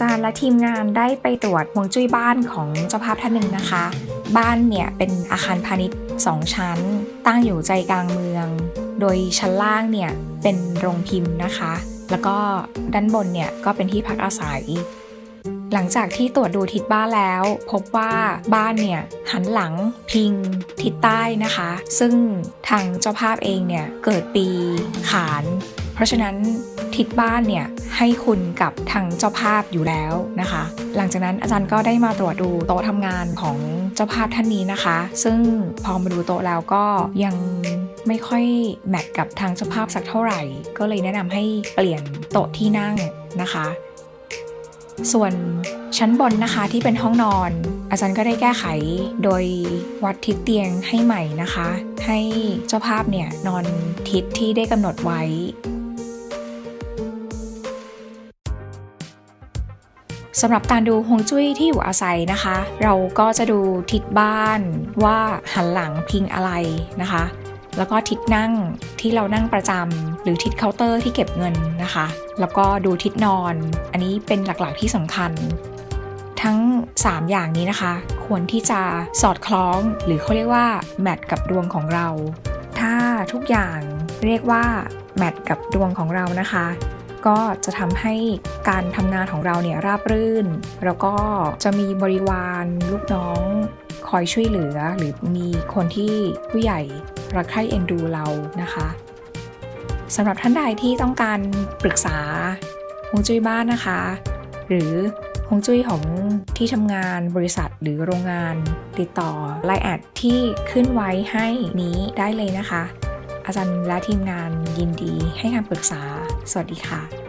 จารย์และทีมงานได้ไปตรวจฮวงจุ้ยบ้านของเจ้าภาพท่านหนึ่งนะคะ บ้านเนี่ยเป็นอาคารพาณิชย์ 2 ชั้น ตั้งอยู่ใจกลางเมือง โดยชั้นล่างเนี่ยเป็นโรงพิมพ์นะคะ แล้วก็ด้านบนเนี่ยก็เป็นที่พักอาศัย หลังจากที่ตรวจดูทิศบ้านแล้ว พบว่าบ้านเนี่ยหันหลังพิงทิศใต้นะคะ ซึ่งทางเจ้าภาพเองเนี่ยเกิดปีขาน เพราะฉะนั้นทิศบ้านเนี่ย ให้คุณกับทางเจ้าภาพอยู่แล้วนะคะ หลังจากนั้นอาจารย์ก็ได้มาตรวจดูโต๊ะทำงานของเจ้าภาพท่านนี้นะคะ ซึ่งพอมาดูโต๊ะแล้วก็ยังไม่ค่อยแมทกับทางเจ้าภาพสักเท่าไหร่ ก็เลยแนะนำให้เปลี่ยนโต๊ะที่นั่งนะคะ ส่วนชั้นบนนะคะที่เป็นห้องนอน อาจารย์ก็ได้แก้ไขโดยวัดทิศเตียงให้ใหม่นะคะ ให้เจ้าภาพเนี่ยนอนทิศที่ได้กำหนดไว้ สำหรับการดูฮวงจุ้ยที่อยู่อาศัยนะคะ เราก็จะดูทิศบ้านว่าหันหลังพิงอะไรนะคะ แล้วก็ทิศนั่งที่เรานั่งประจำหรือทิศเคาน์เตอร์ที่เก็บเงินนะคะ แล้วก็ดูทิศนอน อันนี้เป็นหลักๆที่สำคัญ ทั้ง 3 อย่างนี้นะคะ ควรที่จะสอดคล้องหรือเขาเรียกว่าแมทกับดวงของเรา ถ้าทุกอย่างเรียกว่าแมทกับดวงของเรานะคะ ก็จะทำให้การทำงานของเราเนี่ยราบรื่น แล้วก็จะมีบริวารลูกน้องคอยช่วยเหลือ หรือมีคนที่ผู้ใหญ่รักใคร่เอ็นดูเรานะคะสำหรับท่านใดที่ต้องการปรึกษาฮวงจุ้ยบ้านนะคะ หรือฮวงจุ้ยของที่ทำงานบริษัทหรือโรงงาน ติดต่อไลน์แอดที่ขึ้นไว้ให้นี้ได้เลยนะคะ อาจารย์และทีมงานยินดีให้คำปรึกษา สวัสดีค่ะ